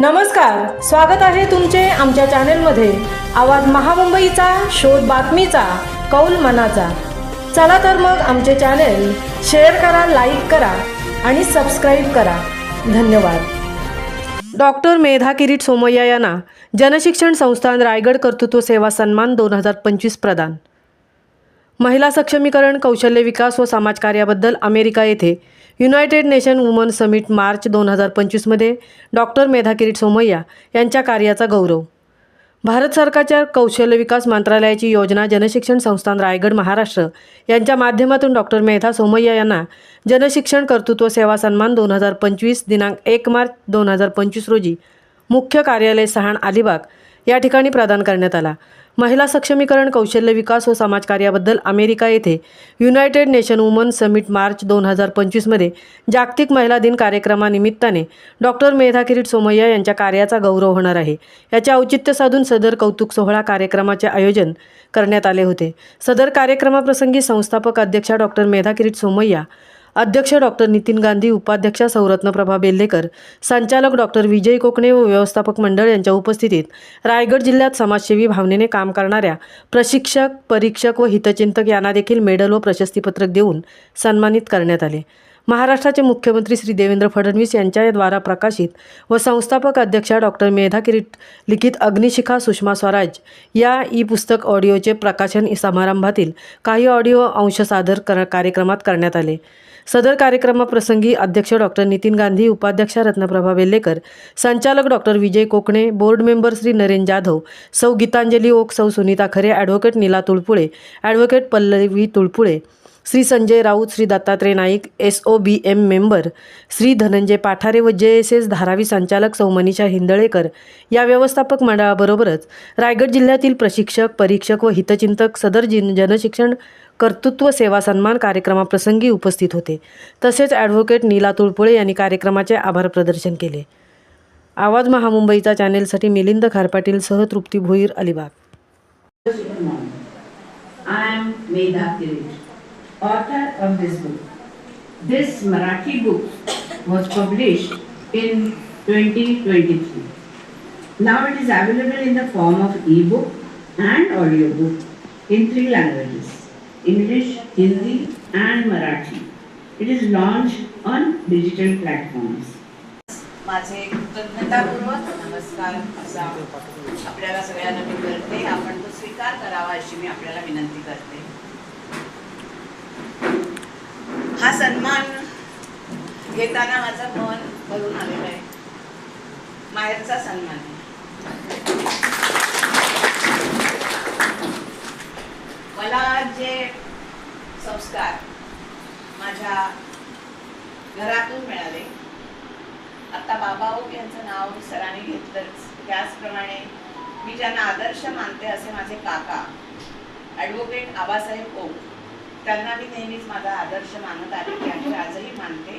नमस्कार स्वागत आहे तुमचे आमच्या चॅनेलमध्ये. आवाज महामुंबईचा शोध बातमीचा कौल मनाचा. चला तर मग आमचे चॅनेल शेअर करा लाईक करा आणि सबस्क्राईब करा. धन्यवाद. डॉक्टर मेधा किरीट सोमय्या यांना जनशिक्षण संस्थान रायगड कर्तृत्व सेवा सन्मान दोन हजार पंचवीस प्रदान. महिला सक्षमीकरण कौशल्य विकास व समाजकार्याबद्दल अमेरिका येथे United Nation woman summit March दोन हजार पंचवीसमध्ये डॉक्टर मेधा किरीट सोमय्या यांच्या कार्याचा गौरव. भारत सरकारच्या कौशल्य विकास मंत्रालयाची योजना जनशिक्षण संस्थान रायगड महाराष्ट्र यांच्या माध्यमातून डॉक्टर मेधा सोमय्या यांना जनशिक्षण कर्तृत्व सेवा सन्मान दोन हजार पंचवीस दिनांक एक मार्च दोन हजार पंचवीस रोजी मुख्य कार्यालय सहाण अलिबाग या ठिकाणी प्रदान करण्यात आला. महिला सक्षमीकरण कौशल्य विकास व समाजकार्याबद्दल अमेरिका येथे United Nation woman summit March दोन हजार पंचवीसमध्ये जागतिक महिला दिन कार्यक्रमानिमित्ताने डॉक्टर मेधा किरीट सोमय्या यांच्या कार्याचा गौरव होणार आहे. याचे औचित्य साधून सदर कौतुक सोहळा कार्यक्रमाचे आयोजन करण्यात आले होते. सदर कार्यक्रमाप्रसंगी संस्थापक अध्यक्षा डॉक्टर मेधा किरीट सोमय्या अध्यक्ष डॉक्टर नितीन गांधी उपाध्यक्षा सौरत्नप्रभा बेल्लेकर संचालक डॉक्टर विजय कोकणे व व्यवस्थापक मंडळ यांच्या उपस्थितीत रायगड जिल्ह्यात समाजसेवी भावनेने काम करणाऱ्या प्रशिक्षक परीक्षक व हितचिंतक यांना देखील मेडल व प्रशस्तीपत्रक देऊन सन्मानित करण्यात आले. महाराष्ट्राचे मुख्यमंत्री श्री देवेंद्र फडणवीस यांच्याद्वारा प्रकाशित व संस्थापक अध्यक्षा डॉक्टर मेधा किरीट लिखित अग्निशिखा सुषमा स्वराज या ई पुस्तक ऑडिओचे प्रकाशन समारंभातील काही ऑडिओ अंश सादर कर कार्यक्रमात करण्यात आले. सदर कार्यक्रमाप्रसंगी अध्यक्ष डॉक्टर नितीन गांधी उपाध्यक्षा रत्नप्रभा वेल्लेकर संचालक doctor Vijay Kokane board member Shri Naren Jadhav सौ गीतांजली ओक सौ Sunita Khare advocate Nila Tulpule advocate Pallavi Tulpule Shri Sanjay Raut Shri Dattatray Naik S O B M member Shri Dhananjay Pathare व J S S Dharavi संचालक सौ मनीषा हिंदळेकर. या व्यवस्थापक मंडळाबरोबरच रायगड जिल्ह्यातील प्रशिक्षक परीक्षक व हितचिंतक सदर जिन जनशिक्षण कर्तृत्व सेवा सन्मान कार्यक्रमाप्रसंगी उपस्थित होते. तसेच ॲडव्होकेट नीला तुळपुळे यांनी कार्यक्रमाचे आभार प्रदर्शन केले. आवाज महामुंबईचा चॅनेलसाठी मिलिंद खारपाटील सह तृप्ती Bhoir Alibag. Now it is available in the form of ebook and audio book in three languages. English, Hindi and Marathi. It is launched on digital platforms. माझे कृतज्ञतापूर्वक नमस्कार. असा आपल्याला सगळ्यांना मी करते. आपण तो स्वीकार करावा अशी मी आपल्याला विनंती करते. हा सन्मान घेताना माझं मन भरून आलेलं आहे. माहेरचा सन्मान मला जे संस्कार माझ्या घरातून मिळाले आता बाबा ओक यांचं नाव सरांनी घेतलंच. त्याचप्रमाणे मी ज्यांना आदर्श मानते असे माझे काका ॲडव्होकेट आबासाहेब ओक त्यांना मी नेहमीच माझा आदर्श मानत आले की आजही मानते.